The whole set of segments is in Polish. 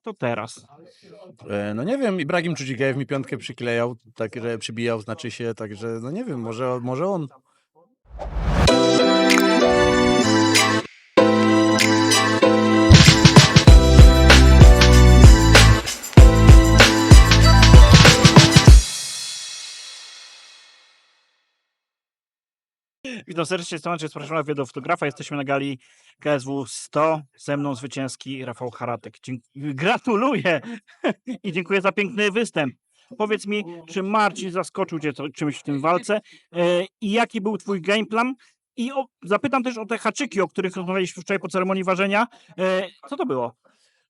kto teraz? E, No nie wiem, Ibrahim Czudzikajew mi piątkę przyklejał, tak, że przybijał, znaczy się, także no nie wiem, może, może on. Witam serdecznie, jestem Andrzej Spraszona, fotografa. Jesteśmy na gali KSW 100. Ze mną zwycięski Rafał Haratek. Dzięk- Gratuluję i dziękuję za piękny występ. Powiedz mi, czy Marcin zaskoczył Cię czymś w tym walce e, i jaki był Twój gameplan? I o, zapytam też o te haczyki, o których rozmawialiśmy wczoraj po ceremonii ważenia. E, co to było?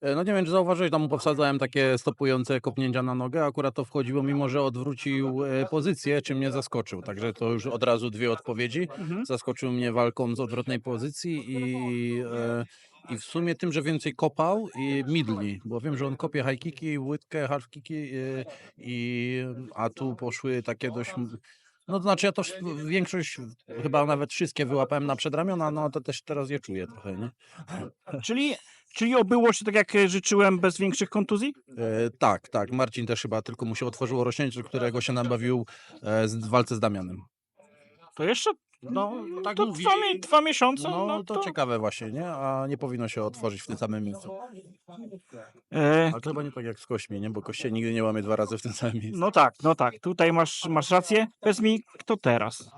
E, No nie wiem, czy zauważyłeś, tam powsadzałem takie stopujące kopnięcia na nogę, akurat to wchodziło, mimo że odwrócił e, pozycję, czym mnie zaskoczył. Także to już od razu dwie odpowiedzi. Mhm. Zaskoczył mnie walką z odwrotnej pozycji i, e, i w sumie tym, że więcej kopał i midli, bo wiem, że on kopie high kicki, łydkę, half kicki, i, a tu poszły takie dość... No to znaczy ja to w- większość, chyba nawet wszystkie wyłapałem na przedramiona, no to też teraz je czuję trochę, nie? Czyli, czyli obyło się tak, jak e, życzyłem, bez większych kontuzji? E, tak, tak. Marcin też chyba tylko mu się otworzyło rośnięcie, którego się nabawił e, z, w walce z Damianem. To jeszcze No, tak to mówi. dwa, mi- dwa miesiące. No, No, to, ciekawe właśnie, nie? A nie powinno się otworzyć w tym samym miejscu. E, Ale to chyba nie tak jak z kośmi, nie? Bo koście nigdy nie łamie dwa razy w tym samym miejscu. No tak, no tak. Tutaj masz, masz rację. Powiedz mi, kto teraz?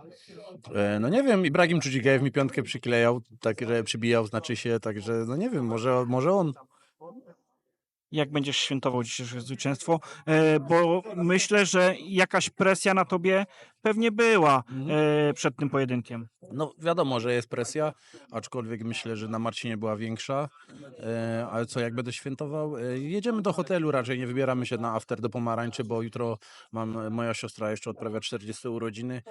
E, no nie wiem, Ibrahim Czudzikajew mi piątkę przyklejał, tak, że przybijał, znaczy się, także no nie wiem, może, może on. Jak będziesz świętował dzisiejsze zwycięstwo? E, bo myślę, że jakaś presja na tobie pewnie była e, przed tym pojedynkiem. No wiadomo, że jest presja, aczkolwiek myślę, że na Marcinie była większa. E, ale co, jak będę świętował? Jedziemy do hotelu raczej, nie wybieramy się na after do Pomarańczy, bo jutro mam, moja siostra jeszcze odprawia 40 urodziny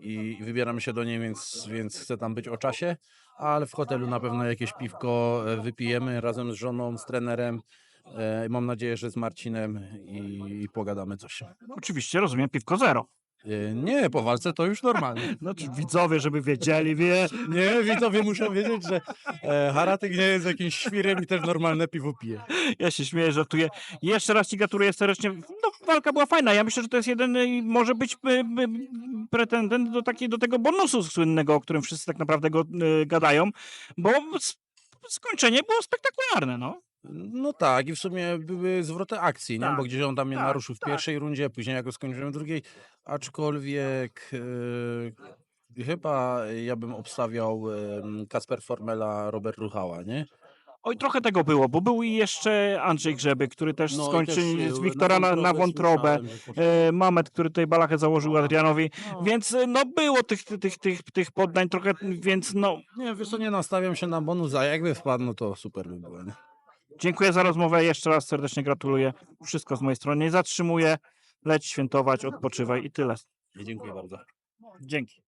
i, wybieramy się do niej, więc, więc chcę tam być o czasie. Ale w hotelu na pewno jakieś piwko wypijemy razem z żoną, z trenerem. E, mam nadzieję, że z Marcinem i, i pogadamy coś. Oczywiście, rozumiem, piwko zero. E, nie, po walce to już normalnie. No, czy widzowie, żeby wiedzieli, wie. Nie, widzowie muszą wiedzieć, że e, Haratek nie jest jakimś świrem i też normalne piwo pije. Ja się śmieję, żartuję. Jeszcze raz ci gratuluję serdecznie. No, walka była fajna. Ja myślę, że to jest jeden, y, może być y, y, pretendent do, takiej, do tego bonusu słynnego, o którym wszyscy tak naprawdę go y, gadają, bo s- skończenie było spektakularne, no. No tak, i w sumie były zwroty akcji, nie? Tak, bo gdzieś on tam mnie tak, naruszył w tak. pierwszej rundzie, później jak go skończyłem w drugiej, aczkolwiek e, chyba ja bym obstawiał Kasper Formela, Robert Ruchała, nie? Oj, trochę tego było, bo był i jeszcze Andrzej Grzeby, który też No i skończył też, e, z Wiktora na, na wątrobę. słyszałem, że poszło. E, Mamet, który tutaj balachę założył Adrianowi, No. więc e, no było tych, tych, tych, tych poddań trochę, więc no Nie, wiesz co, nie nastawiam się na bonus, a jakby wpadł, no to super by było, nie? Dziękuję za rozmowę. Jeszcze raz serdecznie gratuluję. Wszystko z mojej strony. Nie zatrzymuję. Leć świętować, odpoczywaj i tyle. Dziękuję bardzo. Dzięki.